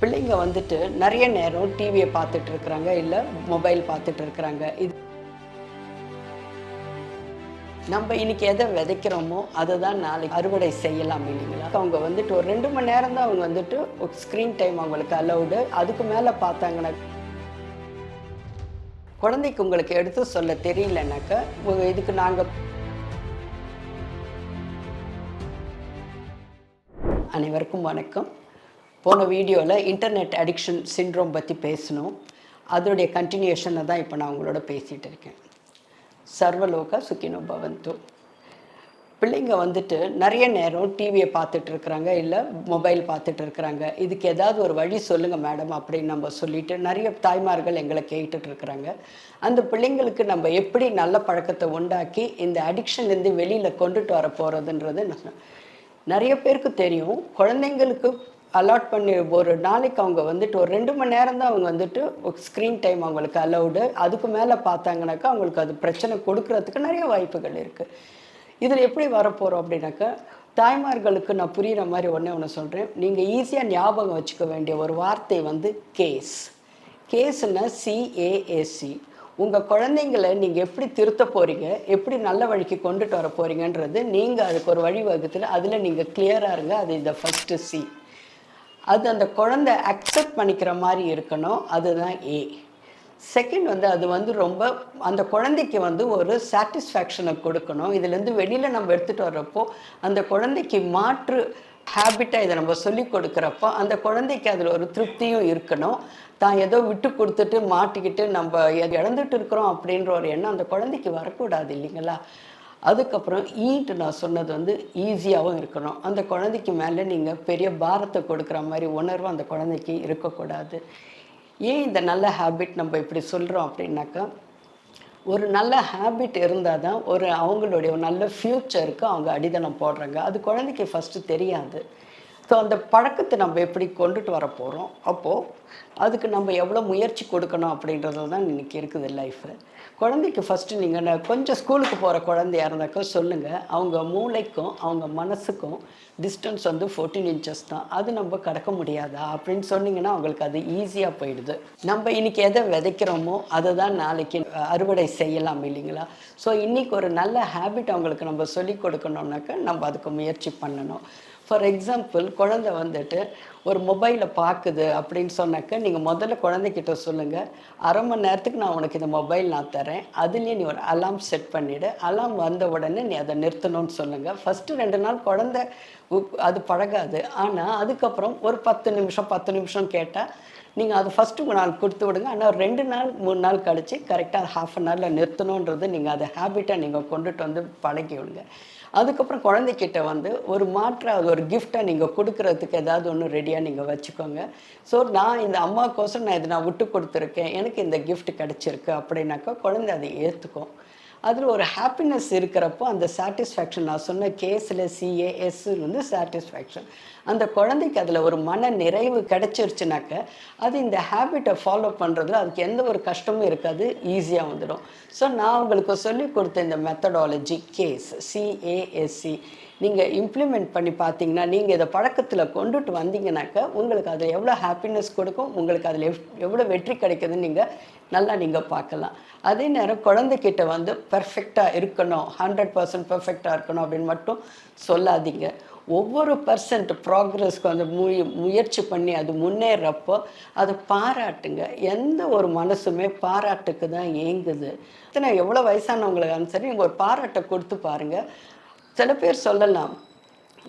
பிள்ளைங்க வந்துட்டு நிறைய நேரம் டிவியை பார்த்துட்டு இருக்கிறாங்க இல்லை மொபைல் பார்த்துட்டு இருக்கிறாங்க இது நம்ம இன்னைக்கு எதை விதைக்கிறோமோ அதை தான் நாளைக்கு அறுவடை செய்யலாம் இல்லைங்களா? அவங்க வந்துட்டு ஒரு ரெண்டு மணி நேரம் தான் அவங்க வந்துட்டு ஸ்க்ரீன் டைம் அவங்களுக்கு அலௌடு அதுக்கு மேலே பார்த்தாங்கன்னா குழந்தைக்கு உங்களுக்கு எடுத்து சொல்ல தெரியலனாக்கா இதுக்கு நாங்கள் அனைவருக்கும் வணக்கம். போன வீடியோவில் இன்டர்நெட் அடிக்ஷன் சிண்ட்ரோம் பற்றி பேசணும் அதோடைய கண்டினியூஷனை தான் இப்போ நான் உங்களோட பேசிகிட்டு இருக்கேன். சர்வலோக சுக்கினோ பவந்து பிள்ளைங்க வந்துட்டு நிறைய நேரம் டிவியை பார்த்துட்டு இருக்கிறாங்க இல்லை மொபைல் பார்த்துட்டு இருக்கிறாங்க. இதுக்கு ஏதாவது ஒரு வழி சொல்லுங்கள் மேடம் அப்படின்னு நம்ம சொல்லிட்டு நிறைய தாய்மார்கள் எங்களை கேட்டுட்டு இருக்கிறாங்க. அந்த பிள்ளைங்களுக்கு நம்ம எப்படி நல்ல பழக்கத்தை உண்டாக்கி இந்த அடிக்ஷன்லேருந்து வெளியில் கொண்டுட்டு வர போகிறதுன்றது நிறைய பேருக்கு தெரியும். குழந்தைங்களுக்கு அலாட் பண்ணி ஒரு நாளைக்கு அவங்க வந்துட்டு ஒரு ரெண்டு மணி நேரம் தான் அவங்க வந்துட்டு ஸ்க்ரீன் டைம் அவங்களுக்கு அலௌடு அதுக்கு மேலே பார்த்தாங்கனாக்கா அவங்களுக்கு அது பிரச்சனை கொடுக்கறதுக்கு நிறைய வாய்ப்புகள் இருக்குது இதில் எப்படி வரப்போகிறோம் அப்படின்னாக்கா தாய்மார்களுக்கு நான் புரிகிற மாதிரி ஒன்றே ஒன்று சொல்கிறேன் நீங்கள் ஈஸியாக ஞாபகம் வச்சுக்க வேண்டிய ஒரு வார்த்தை வந்து கேஸ் கேஸ்னா சிஏஏசி உங்கள் குழந்தைங்களை நீங்கள் எப்படி திருத்த போகிறீங்க எப்படி நல்ல வழிக்கு கொண்டுட்டு வர போகிறீங்கன்றது நீங்கள் அதுக்கு ஒரு வழிவகுத்துல அதில் நீங்கள் கிளியராக இருங்க. அது இந்த ஃபஸ்ட்டு சி அது அந்த குழந்தை அக்செப்ட் பண்ணிக்கிற மாதிரி இருக்கணும். அதுதான் ஏ செகண்ட் வந்து அது வந்து ரொம்ப அந்த குழந்தைக்கு வந்து ஒரு சாட்டிஸ்ஃபேக்ஷனை கொடுக்கணும். இதுலேருந்து வெளியில் நம்ம எடுத்துகிட்டு வர்றப்போ அந்த குழந்தைக்கு மாற்று ஹேபிட்டாக இதை நம்ம சொல்லி கொடுக்குறப்போ அந்த குழந்தைக்கு அதில் ஒரு திருப்தியும் இருக்கணும். தான் ஏதோ விட்டு கொடுத்துட்டு மாட்டிக்கிட்டு நம்ம இழந்துட்டு இருக்கிறோம் அப்படின்ற ஒரு எண்ணம் அந்த குழந்தைக்கு வரக்கூடாது இல்லைங்களா? அதுக்கப்புறம் ஈட்டு நான் சொன்னது வந்து ஈஸியாகவும் இருக்கணும். அந்த குழந்தைக்கு மேலே நீங்கள் பெரிய பாரத்தை கொடுக்குற மாதிரி உணர்வு அந்த குழந்தைக்கு இருக்கக்கூடாது. ஏன் இந்த நல்ல ஹேபிட் நம்ம இப்படி சொல்கிறோம் அப்படின்னாக்கா ஒரு நல்ல ஹேபிட் இருந்தால் தான் ஒரு அவங்களுடைய ஒரு நல்ல ஃப்யூச்சருக்கு அவங்க அடித்தளம் போடுறாங்க. அது குழந்தைக்கு ஃபஸ்ட்டு தெரியாது. ஸோ அந்த பழக்கத்தை நம்ம எப்படி கொண்டுட்டு வர போகிறோம் அப்போது அதுக்கு நம்ம எவ்வளோ முயற்சி கொடுக்கணும் அப்படின்றது தான் இன்றைக்கி இருக்குது லைஃபு குழந்தைக்கு ஃபஸ்ட்டு நீங்கள் கொஞ்சம் ஸ்கூலுக்கு போகிற குழந்தையா இருந்தாக்கா சொல்லுங்கள் அவங்க மூளைக்கும் அவங்க மனசுக்கும் டிஸ்டன்ஸ் வந்து ஃபோர்டீன் இன்ச்சஸ் தான். அது நம்ம கடக்க முடியாதா? அப்படின்னு சொன்னீங்கன்னா அவங்களுக்கு அது ஈஸியாக போயிடுது. நம்ம இன்றைக்கி எதை விதைக்கிறோமோ அதை தான் நாளைக்கு அறுவடை செய்யலாம் இல்லைங்களா? ஸோ இன்றைக்கி ஒரு நல்ல ஹேபிட் அவங்களுக்கு நம்ம சொல்லி கொடுக்கணும்னாக்கா நம்ம அதுக்கு முயற்சி பண்ணணும். ஃபார் எக்ஸாம்பிள் குழந்தை வந்துட்டு ஒரு மொபைலை பார்க்குது அப்படின்னு சொன்னாக்க நீங்கள் முதல்ல குழந்தைக்கிட்ட சொல்லுங்கள் அரை மணி நேரத்துக்கு நான் உனக்கு இந்த மொபைல் நான் தரேன். அதுலேயே நீ ஒரு அலாம் செட் பண்ணிவிடு அலாம் வந்த உடனே நீ அதை நிறுத்தணும்னு சொல்லுங்கள் ஃபஸ்ட்டு ரெண்டு நாள் குழந்தை உப்- அது பழகாது. ஆனால் அதுக்கப்புறம் ஒரு பத்து நிமிஷம் பத்து நிமிஷம் கேட்டால் நீங்கள் அது ஃபஸ்ட்டு நாள் கொடுத்து விடுங்க. ஆனால் ரெண்டு நாள் மூணு நாள் கழித்து கரெக்டாக ஹாஃப் அன் ஹவரில் நிறுத்தணுன்றது நீங்கள் அதை ஹேபிட்டாக நீங்கள் கொண்டுட்டு வந்து பழகி விடுங்க. அதுக்கப்புறம் குழந்தைக்கிட்ட வந்து ஒரு மாற்ற அது ஒரு கிஃப்டை நீங்கள் கொடுக்குறதுக்கு ஏதாவது ஒன்று ரெடியாக நீங்கள் வச்சுக்கோங்க. ஸோ நான் இந்த அம்மாக்கோசம் நான் இதை நான் விட்டு கொடுத்துருக்கேன். எனக்கு இந்த கிஃப்ட் கிடச்சிருக்கு அப்படின்னாக்கா குழந்தை அதை ஏற்றுக்கும் அதில் ஒரு ஹாப்பினஸ் இருக்கிறப்போ அந்த சாட்டிஸ்ஃபேக்ஷன் நான் சொன்ன கேஸில் சிஏஎஸ் வந்து சாட்டிஸ்ஃபேக்ஷன் அந்த குழந்தைக்கு அதில் ஒரு மன நிறைவு கிடச்சிருச்சுனாக்க அது இந்த ஹேபிட்டை ஃபாலோ பண்ணுறதுல அதுக்கு எந்த ஒரு கஷ்டமும் இருக்காது ஈஸியாக வந்துடும். ஸோ நான் உங்களுக்கு சொல்லி கொடுத்த இந்த மெத்தடாலஜி கேஸ் சிஏஎஸ்சி நீங்கள் இம்ப்ளிமெண்ட் பண்ணி பார்த்தீங்கன்னா நீங்கள் இதை பழக்கத்தில் கொண்டுட்டு வந்தீங்கன்னாக்கா உங்களுக்கு அதில் எவ்வளோ ஹாப்பினஸ் கொடுக்கும் உங்களுக்கு அதில் எவ் எவ்வளோ வெற்றி கிடைக்குதுன்னு நீங்கள் நல்லா நீங்கள் பார்க்கலாம். அதே நேரம் குழந்தைக்கிட்ட வந்து பெர்ஃபெக்டாக இருக்கணும் ஹண்ட்ரட் பர்சன்ட் பெர்ஃபெக்டாக இருக்கணும் அப்படின்னு மட்டும் சொல்லாதீங்க. ஒவ்வொரு பர்சன்ட் ப்ராக்ரஸ்க்கு அந்த முய முயற்சி பண்ணி அது முன்னேறப்போ அதை பாராட்டுங்க. எந்த ஒரு மனசுமே பாராட்டுக்கு தான் ஏங்குது. இத்தனை எவ்வளோ வயசானவங்களுக்கு சரி நீங்கள் ஒரு பாராட்டை கொடுத்து பாருங்கள் சில பேர் சொல்லலாம்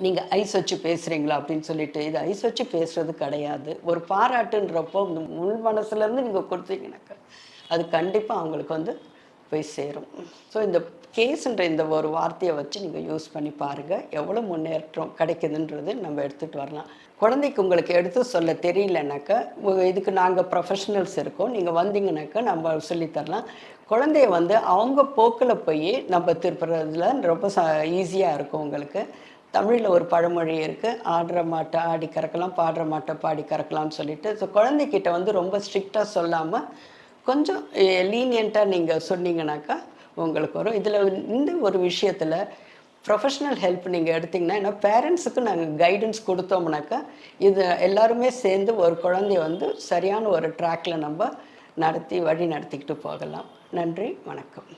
நீங்கள் ஐஸ் வச்சு பேசுகிறீங்களா அப்படின்னு சொல்லிட்டு இது ஐஸ் வச்சு பேசுகிறது கிடையாது. ஒரு பாராட்டுன்றப்போ இந்த மனசுலேருந்து நீங்கள் கொடுத்தீங்கன்னாக்கா அது கண்டிப்பாக அவங்களுக்கு வந்து போய் சேரும். ஸோ இந்த கேஸுன்ற இந்த ஒரு வார்த்தையை வச்சு நீங்கள் யூஸ் பண்ணி பாருங்கள் எவ்வளோ முன்னேற்றம் கிடைக்குதுன்றது நம்ம எடுத்துகிட்டு வரலாம். குழந்தைக்கு உங்களுக்கு எடுத்து சொல்ல தெரியலனாக்கா இதுக்கு நாங்கள் ப்ரொஃபஷனல்ஸ் இருக்கோம். நீங்கள் வந்தீங்கன்னாக்கா நம்ம சொல்லித்தரலாம் குழந்தைய வந்து அவங்க போக்கில் போய் நம்ம திருப்புறதுல ரொம்ப ச ஈஸியாக இருக்கும் உங்களுக்கு. தமிழில் ஒரு பழமொழி இருக்குது ஆடுற மாட்டை ஆடி கறக்கலாம் பாடுற மாட்டை பாடி கறக்கலாம்னு சொல்லிட்டு ஸோ குழந்தைக்கிட்ட வந்து ரொம்ப ஸ்ட்ரிக்டாக சொல்லாமல் கொஞ்சம் லீனியண்ட்டாக நீங்கள் சொன்னீங்கனாக்கா உங்களுக்கு வரும். இதில் இந்த ஒரு விஷயத்தில் ப்ரொஃபஷ்னல் ஹெல்ப் நீங்கள் எடுத்திங்கன்னா ஏன்னா பேரண்ட்ஸுக்கு நாங்கள் கைடன்ஸ் கொடுத்தோம்னாக்கா இது எல்லாருமே சேர்ந்து ஒரு குழந்தைய வந்து சரியான ஒரு ட்ராக்ல நம்ம நடத்தி வழி நடத்திக்கிட்டு போகலாம். நன்றி வணக்கம்.